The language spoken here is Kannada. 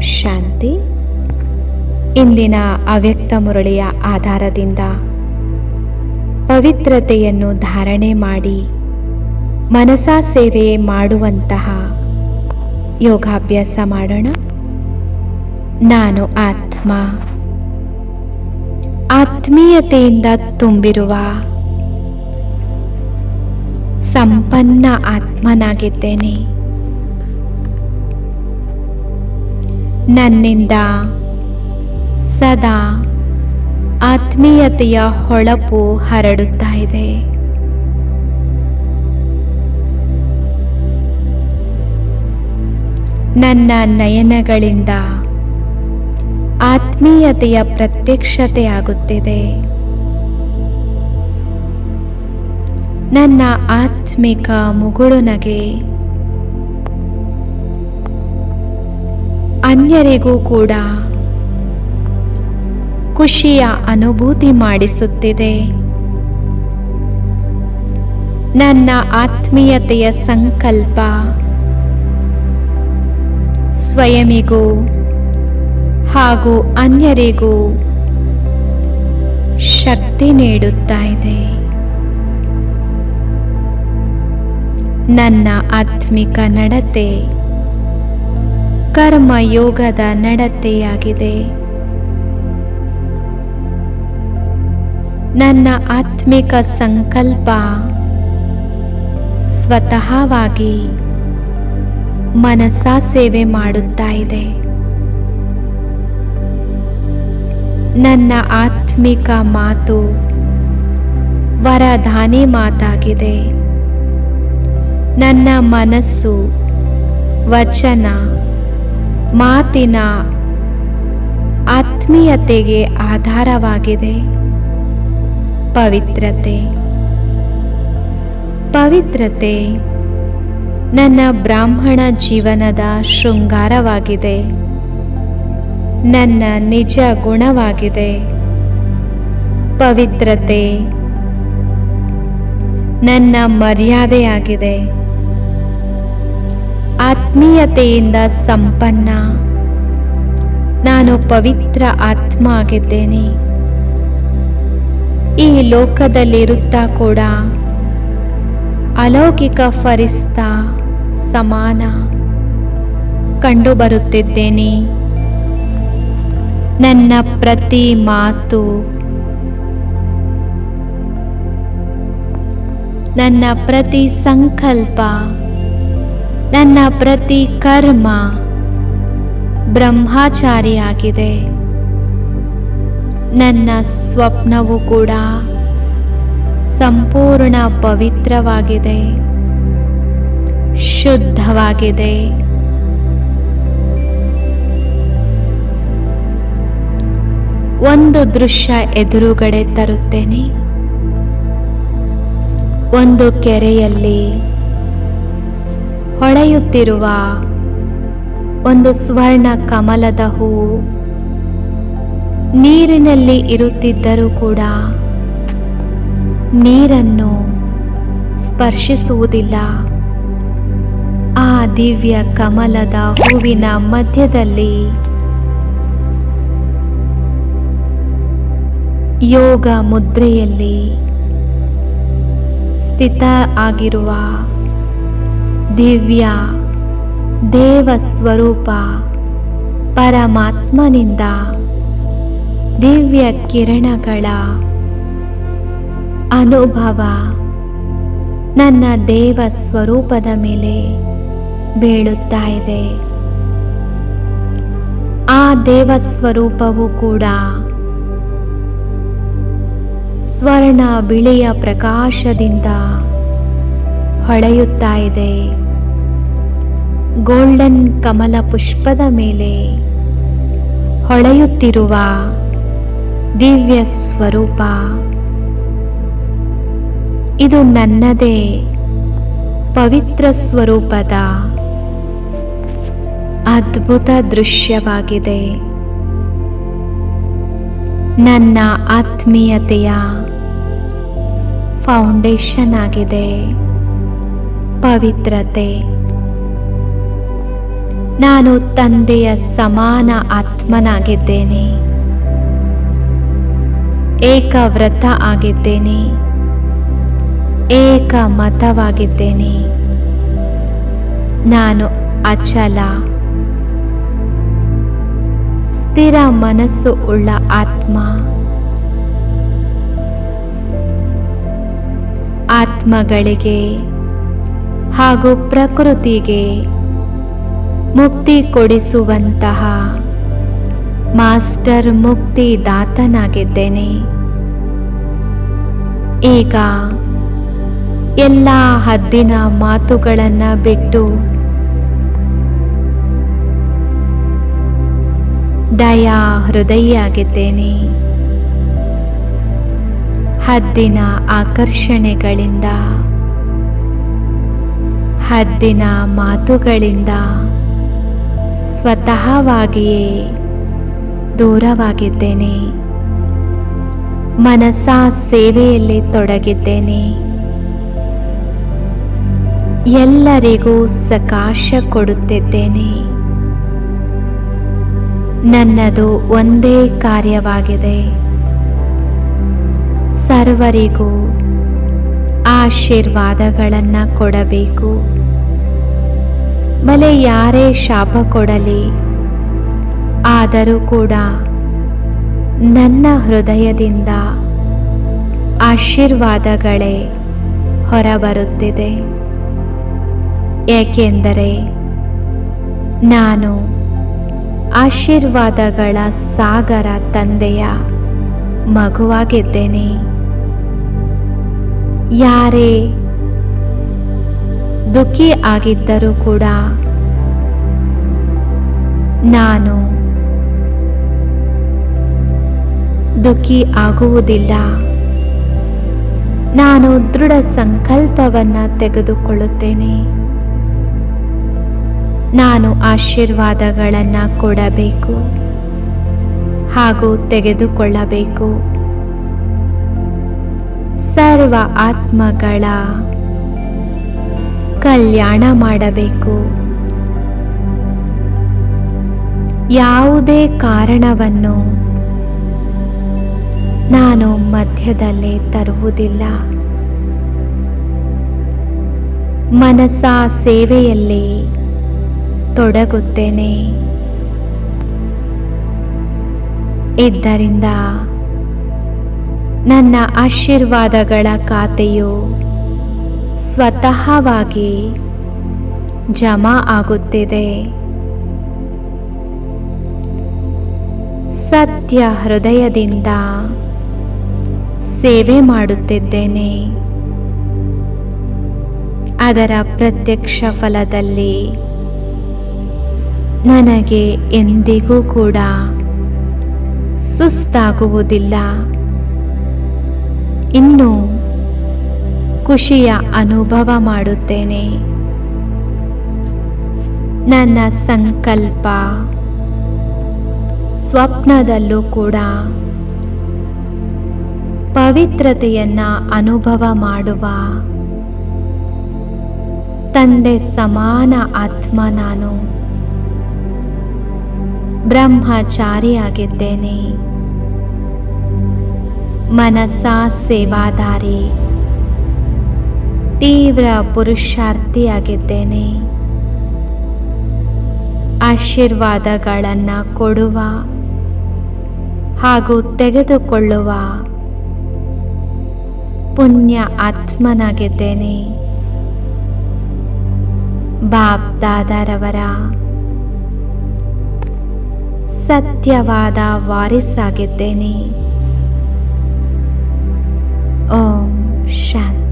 ಶಾಂತಿ. ಇಂದಿನ ಅವ್ಯಕ್ತ ಮುರಳಿಯ ಆಧಾರದಿಂದ ಪವಿತ್ರತೆಯನ್ನು ಧಾರಣೆ ಮಾಡಿ ಮನಸಾ ಸೇವೆ ಮಾಡುವಂತಹ ಯೋಗಾಭ್ಯಾಸ ಮಾಡೋಣ. ನಾನು ಆತ್ಮ. ಆತ್ಮೀಯತೆಯಿಂದ ತುಂಬಿರುವ ಸಂಪನ್ನ ಆತ್ಮನಾಗಿದ್ದೇನೆ. ನನ್ನಿಂದ. ಸದಾ ಆತ್ಮೀಯತೆಯ ಹೊಳಪು ಹರಡುತ್ತಾ ಇದೆ. ನನ್ನ ನಯನಗಳಿಂದ ಆತ್ಮೀಯತೆಯ ಪ್ರತ್ಯಕ್ಷತೆಯಾಗುತ್ತಿದೆ ನನ್ನ ಆತ್ಮಿಕ ಮುಗುಳು ಅನ್ಯರಿಗೂ ಕೂಡ ಖುಷಿಯ ಅನುಭೂತಿ ಮಾಡಿಸುತ್ತಿದೆ. ನನ್ನ ಆತ್ಮೀಯತೆಯ ಸಂಕಲ್ಪ ಸ್ವಯಮಿಗೂ ಹಾಗೂ ಅನ್ಯರಿಗೂ ಶಕ್ತಿ ನೀಡುತ್ತಾ ಇದೆ. ನನ್ನ ಆತ್ಮಿಕ ನಡತೆ ಕರ್ಮಯೋಗದ ನಡತೆಯಾಗಿದೆ. ನನ್ನ ಆತ್ಮಿಕ ಸಂಕಲ್ಪ ಸ್ವತಃವಾಗಿ ಮನಸ ಸೇವೆ ಮಾಡುತ್ತಾ ಇದೆ. ನನ್ನ ಆತ್ಮಿಕ ಮಾತು ವರಧಾನಿ ಮಾತಾಗಿದೆ. ನನ್ನ ಮನಸ್ಸು ವಚನ ಮಾತಿನ ಆತ್ಮೀಯತೆಗೆ ಆಧಾರವಾಗಿದೆ. ಪವಿತ್ರತೆ. ಪವಿತ್ರತೆ ನನ್ನ ಬ್ರಾಹ್ಮಣ ಜೀವನದ ಶೃಂಗಾರವಾಗಿದೆ. ನನ್ನ ನಿಜ ಗುಣವಾಗಿದೆ. ಪವಿತ್ರತೆ ನನ್ನ ಮರ್ಯಾದೆಯಾಗಿದೆ. ಆತ್ಮೀಯತೆಯಿಂದ ಸಂಪನ್ನ. ನಾನು ಪವಿತ್ರ ಆತ್ಮ ಆಗಿದ್ದೇನೆ ಈ ಲೋಕದಲ್ಲಿರುತ್ತಾ ಕೂಡ ಅಲೌಕಿಕ ಫರಿಸ್ತ ಸಮಾನ. ಕಂಡುಬರುತ್ತಿದ್ದೇನೆ. ನನ್ನ ಪ್ರತಿ ಮಾತು. ನನ್ನ ಪ್ರತಿ ಸಂಕಲ್ಪ. ನನ್ನ ಪ್ರತಿ ಕರ್ಮ ಬ್ರಹ್ಮಚಾರಿಯಾಗಿದೆ. ನನ್ನ ಸ್ವಪ್ನವು ಕೂಡ ಸಂಪೂರ್ಣ ಪವಿತ್ರವಾಗಿದೆ, ಶುದ್ಧವಾಗಿದೆ. ಒಂದು ದೃಶ್ಯ ಎದುರುಗಡೆ ತರುತ್ತೇನೆ, ಒಂದು ಕೆರೆಯಲ್ಲಿ ಹೊಳೆಯುತ್ತಿರುವ ಒಂದು ಸ್ವರ್ಣ ಕಮಲದ ಹೂ ನೀರಿನಲ್ಲಿ ಇರುತ್ತಿದ್ದರೂ ಕೂಡ ನೀರನ್ನು ಸ್ಪರ್ಶಿಸುವುದಿಲ್ಲ. ಆ ದಿವ್ಯ ಕಮಲದ ಹೂವಿನ ಮಧ್ಯದಲ್ಲಿ ಯೋಗ ಮುದ್ರೆಯಲ್ಲಿ ಸ್ಥಿತ ಆಗಿರುವ ದಿವ್ಯ ದೇವ ಸ್ವರೂಪ ಪರಮಾತ್ಮನಿಂದ ದಿವ್ಯ ಕಿರಣಗಳ ಅನುಭವ ನನ್ನ ದೇವ ಸ್ವರೂಪದ ಮೇಲೆ ಬೀಳುತ್ತಾ ಇದೆ. ಆ ದೇವ ಸ್ವರೂಪವು ಕೂಡ ಸ್ವರ್ಣ ಬಿಳಿಯ ಪ್ರಕಾಶದಿಂದ ಹೊಳೆಯುತ್ತಾ ಇದೆ. ಗೋಲ್ಡನ್ ಕಮಲ ಪುಷ್ಪದ ಮೇಲೆ ಹೊಳೆಯುತ್ತಿರುವ ದಿವ್ಯ ಸ್ವರೂಪ. ಇದು ನನ್ನದೇ ಪವಿತ್ರ ಸ್ವರೂಪದ ಅದ್ಭುತ ದೃಶ್ಯವಾಗಿದೆ. ನನ್ನ ಆತ್ಮೀಯತೆಯ ಫೌಂಡೇಶನ್ ಆಗಿದೆ. ಪವಿತ್ರತೆ. ನಾನು ತಂದೆಯ ಸಮಾನ ಆತ್ಮನಾಗಿದ್ದೇನೆ. ಏಕವ್ರತ ಆಗಿದ್ದೇನೆ. ಏಕ ಮತವಾಗಿದ್ದೇನೆ. ನಾನು ಅಚಲ. ಸ್ಥಿರ ಮನಸ್ಸು ಉಳ್ಳ ಆತ್ಮ. ಆತ್ಮಗಳಿಗೆ ಹಾಗೂ ಪ್ರಕೃತಿಗೆ ಮುಕ್ತಿ ಕೊಡಿಸುವಂತಹ ಮಾಸ್ಟರ್ ಮುಕ್ತಿದಾತನಾಗಿದ್ದೇನೆ. ಈಗ ಎಲ್ಲ ಹದ್ದಿನ ಮಾತುಗಳನ್ನ ಬಿಟ್ಟು ದಯಾ ಹೃದಯಿಯಾಗಿದ್ದೇನೆ ಹದ್ದಿನ ಆಕರ್ಷಣೆಗಳಿಂದ, ಹದ್ದಿನ ಮಾತುಗಳಿಂದ ಸ್ವತಃವಾಗಿಯೇ ದೂರವಾಗಿದ್ದೇನೆ. ಮನಸ್ಸ ಸೇವೆಯಲ್ಲಿ ತೊಡಗಿದ್ದೇನೆ. ಎಲ್ಲರಿಗೂ ಸಕಾಶ ಕೊಡುತ್ತಿದ್ದೇನೆ. ನನ್ನದು ಒಂದೇ ಕಾರ್ಯವಾಗಿದೆ. ಸರ್ವರಿಗೂ ಆಶೀರ್ವಾದಗಳನ್ನು ಕೊಡಬೇಕು. ಬಲೆ ಯಾರೇ ಶಾಪ ಕೊಡಲಿ, ಆದರೂ ಕೂಡ ನನ್ನ ಹೃದಯದಿಂದ ಆಶೀರ್ವಾದಗಳೇ ಹೊರಬರುತ್ತಿದೆ. ಏಕೆಂದರೆ ನಾನು ಆಶೀರ್ವಾದಗಳ ಸಾಗರ ತಂದೆಯ ಮಗುವಾಗಿದ್ದೇನೆ. ಯಾರೇ ದುಃಖಿ ಆಗಿದ್ದರೂ ಕೂಡ ನಾನು ದುಃಖಿ ಆಗುವುದಿಲ್ಲ. ನಾನು ದೃಢ ಸಂಕಲ್ಪವನ್ನು ತೆಗೆದುಕೊಳ್ಳುತ್ತೇನೆ. ನಾನು ಆಶೀರ್ವಾದಗಳನ್ನು ಕೊಡಬೇಕು ಹಾಗೂ ತೆಗೆದುಕೊಳ್ಳಬೇಕು. ಸರ್ವ ಆತ್ಮಗಳ ಕಲ್ಯಾಣ ಮಾಡಬೇಕು. ಯಾವುದೇ ಕಾರಣವನ್ನು ನಾನು ಮಧ್ಯದಲ್ಲೇ ತರುವುದಿಲ್ಲ. ಮನಸ ಸೇವೆಯಲ್ಲಿ ತೊಡಗುತ್ತೇನೆ. ಇದ್ದರಿಂದ ನನ್ನ ಆಶೀರ್ವಾದಗಳ ಖಾತೆಯು ಸ್ವತಃವಾಗಿ ಜಮಾ ಆಗುತ್ತಿದೆ. ಸತ್ಯ ಹೃದಯದಿಂದ ಸೇವೆ ಮಾಡುತ್ತಿದ್ದೇನೆ. ಅದರ ಪ್ರತ್ಯಕ್ಷ ಫಲದಲ್ಲಿ ನನಗೆ ಎಂದಿಗೂ ಕೂಡ ಸುಸ್ತಾಗುವುದಿಲ್ಲ. ಇನ್ನು ಖುಷಿಯ ಅನುಭವ ಮಾಡುತ್ತೇನೆ. ನನ್ನ ಸಂಕಲ್ಪ ಸ್ವಪ್ನದಲ್ಲೂ ಕೂಡ ಪವಿತ್ರತೆಯನ್ನ ಅನುಭವ ಮಾಡುವ ತಂದೆ ಸಮಾನ ಆತ್ಮ ನಾನು. ಬ್ರಹ್ಮಚಾರಿಯಾಗಿದ್ದೇನೆ. ಮನಸಾ ಸೇವಾದಾರಿ. ತೀವ್ರ ಪುರುಷಾರ್ಥಿಯಾಗಿದ್ದೇನೆ. ಆಶೀರ್ವಾದಗಳನ್ನು ಕೊಡುವ ಹಾಗೂ ತೆಗೆದುಕೊಳ್ಳುವ ಪುಣ್ಯ ಆತ್ಮನಾಗಿದ್ದೇನೆ. ಬಾಬ್ ದಾದಾರವರ ಸತ್ಯವಾದ ವಾರಿಸಾಗಿದ್ದೇನೆ. ಓಂ ಶಾಂತಿ.